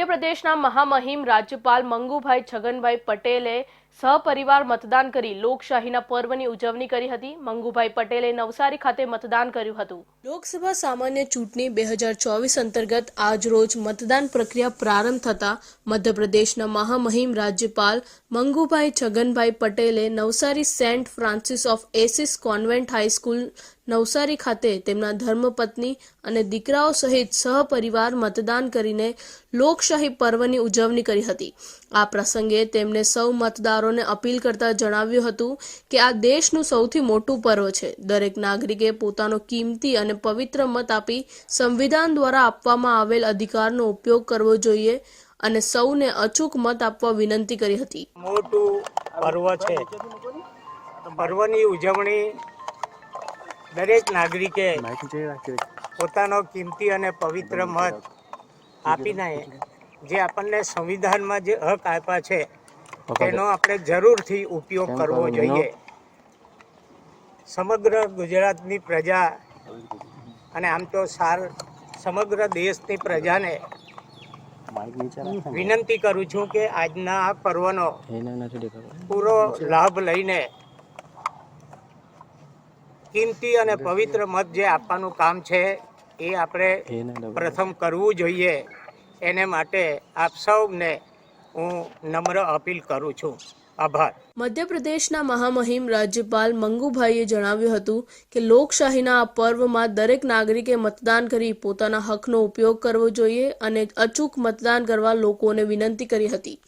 મધ્યપ્રદેશના મહામહિમ રાજ્યપાલ મંગુભાઈ છગનભાઈ પટેલે સહપરિવાર મતદાન કરી લોકશાહીના પર્વની ઉજવણી કરી હતી. મંગુભાઈ પટેલે નવસારી ખાતે મતદાન કર્યું હતું. લોકસભા સામાન્ય ચૂંટણી બે હજાર ચોવીસ અંતર્ગત આજરોજ મતદાન પ્રક્રિયા પ્રારંભ થતા મધ્યપ્રદેશના મહામહિમ રાજ્યપાલ મંગુભાઈ છગનભાઈ પટેલે Navsari Saint Francis of Assisi convent high school Navsari ખાતે તેમના ધર્મપત્ની અને દીકરાઓ સહિત સહપરિવાર મતદાન કરીને લોકશાહી પર્વની ઉજવણી કરી હતી. આ પ્રસંગે તેમણે સૌ મતદારોને અપીલ કરતા જણાવ્યું હતું કે આ દેશનું સૌથી મોટું પર્વ છે. દરેક નાગરિકે પોતાનો કિંમતી અને પવિત્ર મત આપી સંવિધાન દ્વારા આપવામાં આવેલ અધિકારનો ઉપયોગ કરવો જોઈએ અને સૌને અચૂક મત આપવા વિનંતી કરી હતી. મોટું પર્વ છે. પર્વની ઉજવણી દરેક નાગરિકે પોતાનો કિંમતી અને પવિત્ર મત આપીને જે આપણને સંવિધાનમાં જે હક આપ્યા છે તેનો આપણે જરૂરથી ઉપયોગ કરવો જોઈએ. સમગ્ર ગુજરાતની પ્રજા અને આમ તો સાર સમગ્ર દેશની પ્રજાને વિનંતી કરું છું કે આજના આ પર્વનો પૂરો લાભ લઈને કિંમતી અને પવિત્ર મત જે આપવાનું કામ છે એ આપણે પ્રથમ કરવું જોઈએ. એને માટે આપ સૌને હું નમ્ર અપીલ કરું છું. આભાર. મધ્યપ્રદેશના મહામહિમ રાજ્યપાલ મંગુભાઈએ જણાવ્યું હતું કે લોકશાહીના આ પર્વમાં દરેક નાગરિકે મતદાન કરી પોતાના હકનો ઉપયોગ કરવો જોઈએ અને અચૂક મતદાન કરવા લોકોને વિનંતી કરી હતી.